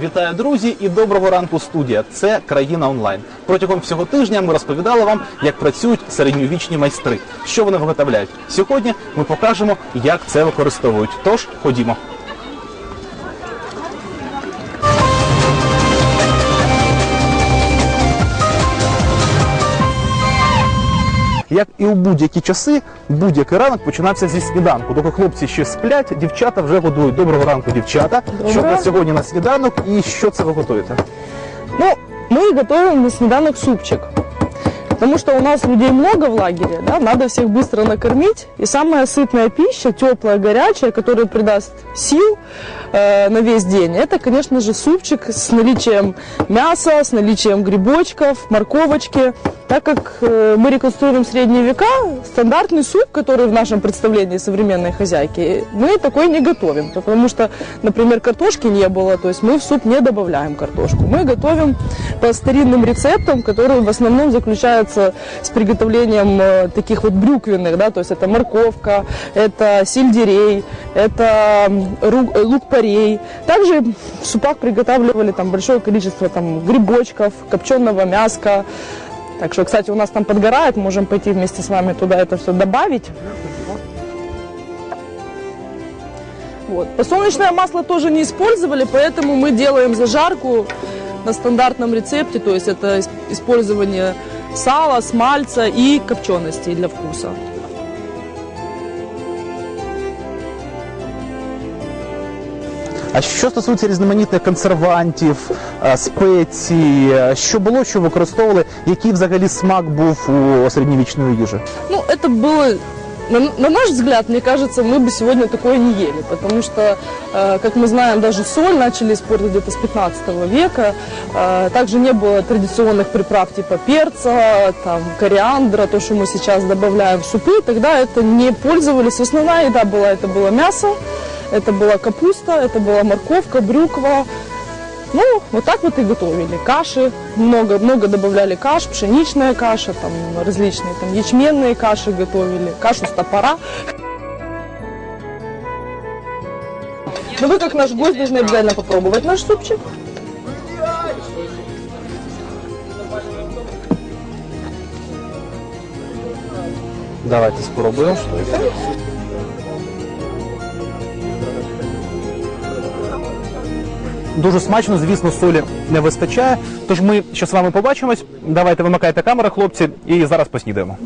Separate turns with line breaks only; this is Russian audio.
Вітаю, друзі, і доброго ранку, студія. Це країна онлайн. Протягом всього тижня ми розповідали вам, як працюють середньовічні майстри, що вони виготовляють. Сьогодні ми покажемо, як це використовують. Тож ходімо. Як і у будь-які часи, будь-який ранок починався зі сніданку. Доки хлопці ще сплять, дівчата вже годують. Доброго ранку, дівчата. Що
Доброго.
на сьогодні на сніданок і що це ви готуєте?
Ну, ми готуємо на сніданок супчик. Потому что у нас людей много в лагере, да, надо всех быстро накормить. И самая сытная пища, теплая, горячая, которая придаст сил э, на весь день, это, конечно же, супчик с наличием мяса, с наличием грибочков, морковочки. Так как э, мы реконструируем средние века, стандартный суп, который в нашем представлении современной хозяйки, мы такой не готовим. Потому что, например, картошки не было, то есть мы в суп не добавляем картошку. Мы готовим по старинным рецептам, которые в основном заключаются с приготовлением э, таких вот брюквенных, да, то есть это морковка, это сельдерей, это э, лук-порей. Также в супах приготавливали там большое количество там грибочков, копченого мяска. Так что, кстати, у нас там подгорает, можем пойти вместе с вами туда это все добавить. Вот. Подсолнечное масло тоже не использовали, поэтому мы делаем зажарку на стандартном рецепте, то есть это ис- использование сала, смальца и копченостей для вкуса.
А що стосується різноманітних консервантів, е, спецій, е, що було, що використовували, який взагалі смак був у середньовічної їжі?
Ну, це было, на, на наш взгляд, мне кажется, мы бы сегодня такое не ели, потому что, э, как мы знаем, даже соль начали использовать где-то с 15 века, Э, также не было традиционных приправ типа перца, там, кориандра, то, что мы сейчас добавляем в супы, тогда это не пользовались, основная еда была, это было мясо, это была капуста, это была морковка, брюква, ну, вот так вот и готовили. Каши, много, много добавляли каш, пшеничная каша, там различные там ячменные каши готовили, кашу с топора. Но вы, как наш гость, должны обязательно попробовать наш супчик.
Давайте спробуємо. Дуже смачно, звісно, солі не вистачає. Тож ми ще з вами побачимось. Давайте вимикайте камери, хлопці, і зараз поснідаємо.